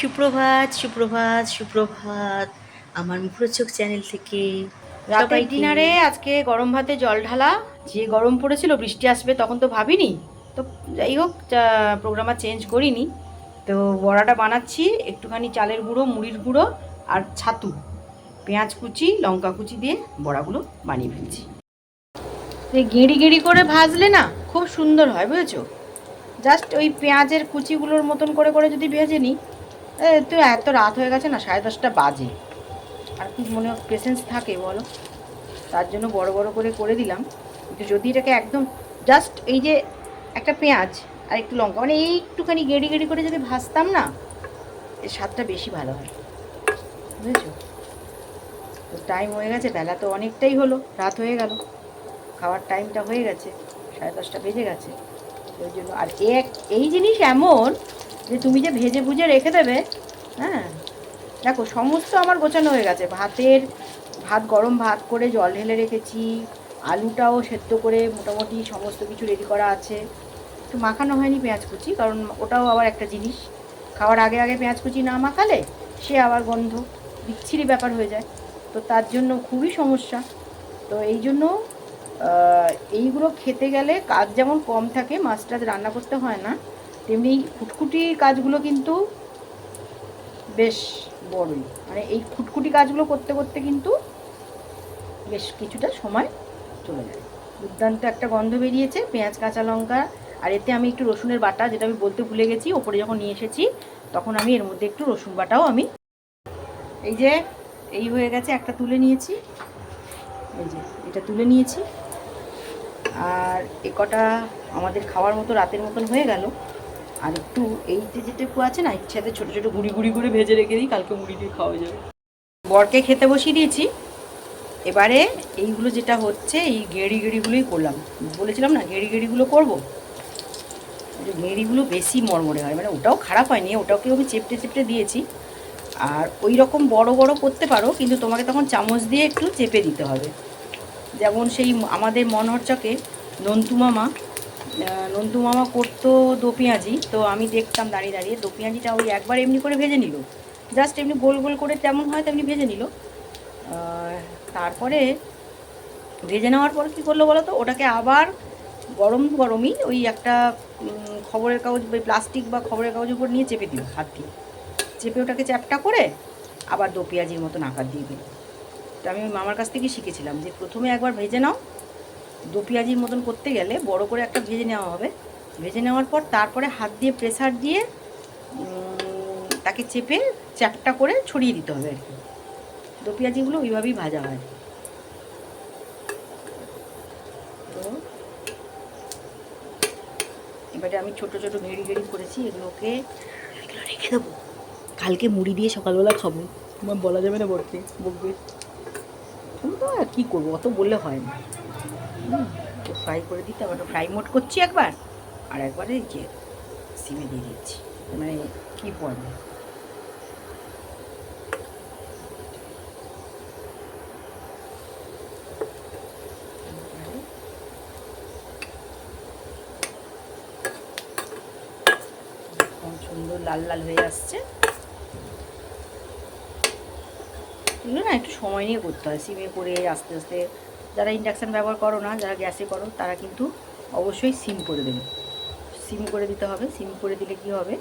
সুপ্রভাত সুপ্রভাত সুপ্রভাত আমার মুখরোচক চ্যানেল থেকে রাতের ডিনারে আজকে গরম ভাতে জল ঢালা যে গরম পড়েছিল বৃষ্টি আসবে তখন তো ভাবিনি। তো যাই হোক প্রোগ্রাম আর চেঞ্জ করিনি। তো বড়াটা বানাচ্ছি একটুখানি চালের গুঁড়ো মুড়ির গুঁড়ো আর ছাতু। পেঁয়াজ কুচি লঙ্কা কুচি দিয়ে বড়াগুলো বানিয়ে ফেলছি। গেঁড়ি গেঁড়ি করে ভাজলে না খুব সুন্দর হয় বুঝেছ? জাস্ট ওই পেঁয়াজের কুচিগুলোর মতন করে করে যদি ভেজে নিই এ, তো এত রাত হয়ে গেছে না সাড়ে দশটা বাজে। আর কি মনে পেশেন্স থাকে বলো? তার জন্য বড় বড় করে করে দিলাম। কিন্তু যদি এটাকে একদম জাস্ট এই যে একটা পেঁয়াজ আর একটু লঙ্কা মানে এই একটুখানি গেড়ি গেড়ি করে যদি ভাজতাম না এর স্বাদটা বেশি ভালো হয়। বুঝেছ? তো টাইম হয়ে গেছে বেলা তো অনেকটাই হলো রাত হয়ে গেল। খাওয়ার টাইমটা হয়ে গেছে সাড়ে দশটা বেজে গেছে। ওই জন্য আর এক এই জিনিস এমন যে তুমি যে ভেজে ভুজে রেখে দেবে হ্যাঁ? দেখো, সমস্ত আমার গোছানো হয়ে গেছে। ভাতের ভাত, গরম ভাত করে জল ঢেলে রেখেছি, আলুটাও সেদ্ধ করে মোটামুটি সমস্ত কিছু রেডি করা আছে। একটু মাখানো হয়নি পেঁয়াজ কুচি, কারণ ওটাও আবার একটা জিনিস। খাওয়ার আগে আগে পেঁয়াজ কুচি না মাখালে সে আবার গন্ধ, বিচ্ছিরি ব্যাপার হয়ে যায়। তো তার জন্য খুবই সমস্যা। তো এই জন্য এইগুলো খেতে গেলে কাজ যেমন কম থাকে মাছ টাছ রান্না করতে হয় না। তেমনি খুটখুটি কাজগুলো কিন্তু বেশ বড়ই। মানে এই খুটখুটি কাজগুলো করতে করতে কিন্তু বেশ কিছুটা সময় চলে যায়। দুর্দান্ত একটা গন্ধ বেরিয়েছে, পেঁয়াজ, কাঁচা লঙ্কা, আর এতে আমি একটু রসুনের বাটা, যেটা আমি বলতে ভুলে গেছি, ওপরে যখন নিয়ে এসেছি, তখন আমি এর মধ্যে একটু রসুন বাটাও আমি এই যে, এই হয়ে গেছে, একটা তুলে নিয়েছি। এই যে, এটা তুলে নিয়েছি। আর এ কটা আমাদের খাওয়ার মতো, রাতের মতন হয়ে গেল। আর একটু এই যে যেটুকু আছে না ইচ্ছাতে ছোটো ছোটো গুঁড়ি গুঁড়ি করে ভেজে রেখে দিই, কালকে মুড়ি দিয়ে খাওয়া যাবে। বরকে খেতে বসিয়ে দিয়েছি। এবারে এইগুলো যেটা হচ্ছে, এই গেঁড়ি গেঁড়িগুলোই করলাম। বলেছিলাম না, গেঁড়ি গেঁড়িগুলো করব? গেঁড়িগুলো বেশি মরমরে হয় মানে ওটাও খারাপ হয়নি ওটাকে আমি চেপটে চেপটে দিয়েছি। আর ওই রকম বড় বড় করতে পারো, কিন্তু তোমাকে তখন চামচ দিয়ে একটু চেপে দিতে হবে। যেমন সেই আমাদের মনোহরচকে নন্তু মামা নন্তু মামা করতো দো পেঁয়াজি, তো আমি দেখতাম দাঁড়িয়ে দাঁড়িয়ে, দো পেঁয়াজিটা ওই একবার এমনি করে ভেজে নিল। জাস্ট এমনি গোল গোল করে তেমন হয় তেমনি ভেজে নিল। তারপরে ভেজে নেওয়ার পর কী করল বলো তো ওটাকে আবার গরম গরমই ওই একটা খবরের কাগজ, ওই প্লাস্টিক বা খবরের কাগজের উপর নিয়ে চেপে দিল হাত দিয়ে। চেপে ওটাকে চ্যাপটা করে আবার দো পেঁয়াজির মতন আকার দিয়ে দিল। তো আমি মামার কাছ থেকে শিখেছিলাম যে প্রথমে একবার ভেজে নাও দো পেঁয়াজির মতন করতে গেলে বড় করে একটা ভেজে নেওয়া হবে। ভেজে নেওয়ার পর তারপরে হাত দিয়ে প্রেসার দিয়ে তাকে চেপে চ্যাপটা করে ছড়িয়ে দিতে হবে আর কি। দো পেঁয়াজিগুলো ওইভাবেই ভাজা হয়। তো এবারে আমি ছোট ছোট ভেড়ি ভেড়ি করেছি এগুলোকে এগুলো রেখে দেবো। কালকে মুড়ি দিয়ে সকালবেলা খাব। তোমার বলা যাবে না বলতে বকবে। আমি তো আর কী করব অত বললে হয় না। ফ্রাই করে দিতে আবার ফ্রাই মোড করছি একবার, আর একবারে এই যে সিমে দিয়ে দিচ্ছি। মানে কী পড়বে সুন্দর লাল লাল হয়ে আসছে। এগুলো না, একটু সময় নিয়ে করতে হয়, সিমে করে আস্তে আস্তে যারা ইন্ডাকশান ব্যবহার করো না, যারা গ্যাসে করো, তারা কিন্তু অবশ্যই সিম করে দেবে। সিম করে দিতে হবে। সিম করে দিলে কি হবে?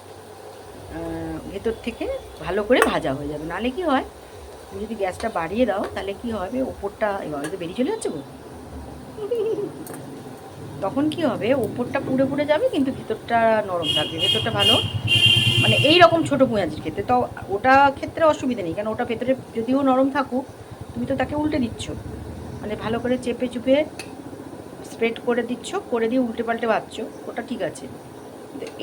ভেতর থেকে ভালো করে ভাজা হয়ে যাবে। নালে কি হয়? তুমি যদি গ্যাসটা বাড়িয়ে দাও তাহলে কি হবে? ওপরটা এবার তো বেরিয়ে চলে যাচ্ছে গো। তখন কি হবে? ওপরটা পুড়ে পুড়ে যাবে, কিন্তু ভেতরটা নরম থাকবে। ভেতরটা ভালো। মানে এই রকম ছোটো পেঁয়াজের ক্ষেত্রে। তো ওটা ক্ষেত্রে অসুবিধা নেই। কারণ ওটা ভেতরে যদিও নরম থাকুক, তুমি তো তাকে উল্টে দিচ্ছ। মানে ভালো করে চেপে চুপে স্প্রেড করে দিচ্ছ, করে দিয়ে উল্টে পাল্টে ভাজছ ওটা ঠিক আছে।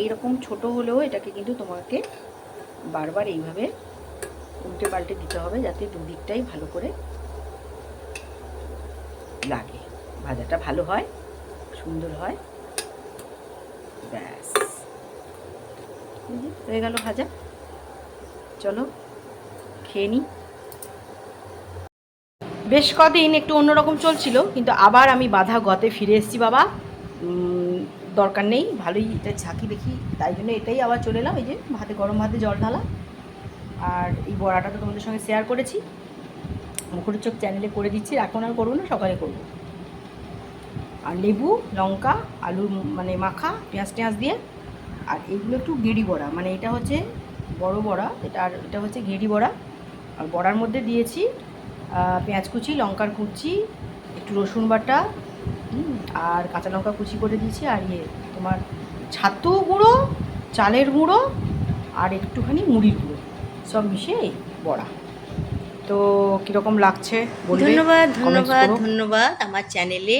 এইরকম ছোট হলেও এটাকে কিন্তু তোমাকে বারবার এইভাবে উল্টে পাল্টে দিতে হবে যাতে দুদিকটাই ভালো করে লাগে। ভাজাটা ভালো হয়, সুন্দর হয়। ব্যাস। হয়ে গেল ভাজা। চলো, খেয়ে নিই বেশ কদিন একটু অন্যরকম চলছিল, কিন্তু আবার আমি বাধা গতে ফিরে এসেছি বাবা। দরকার নেই, ভালোই এটা ঝাঁকি দেখি, তাই জন্য এটাই আবার চলে এলাম, এই যে ভাতে, গরম ভাতে জল ঢালা। আর এই বড়াটা তো তোমাদের সঙ্গে শেয়ার করেছি। মুখের চোখ চ্যানেলে করে দিচ্ছি, এখন আর করব না, সকালে করব। আর লেবু, লঙ্কা আলু মানে মাখা, পেঁয়াজ টেঁয়াজ দিয়ে। আর এগুলো একটু গেড়ি বড়া মানে এটা হচ্ছে বড় বড়া, এটা আর এটা হচ্ছে গেড়ি বড়া। আর বড়ার মধ্যে দিয়েছি পেঁয়াজ কুচি লঙ্কার কুচি একটু রসুন বাটা আর কাঁচা লঙ্কা কুচি করে দিয়েছি আর ইয়ে তোমার ছাতু গুঁড়ো চালের গুঁড়ো আর একটুখানি মুড়ির গুঁড়ো সব মিশিয়ে বড়া। তো কীরকম লাগছে ধন্যবাদ ধন্যবাদ ধন্যবাদ। আমার চ্যানেলে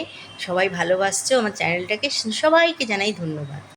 সবাই ভালোবাসছো আমার চ্যানেলটাকে সবাইকে জানাই ধন্যবাদ।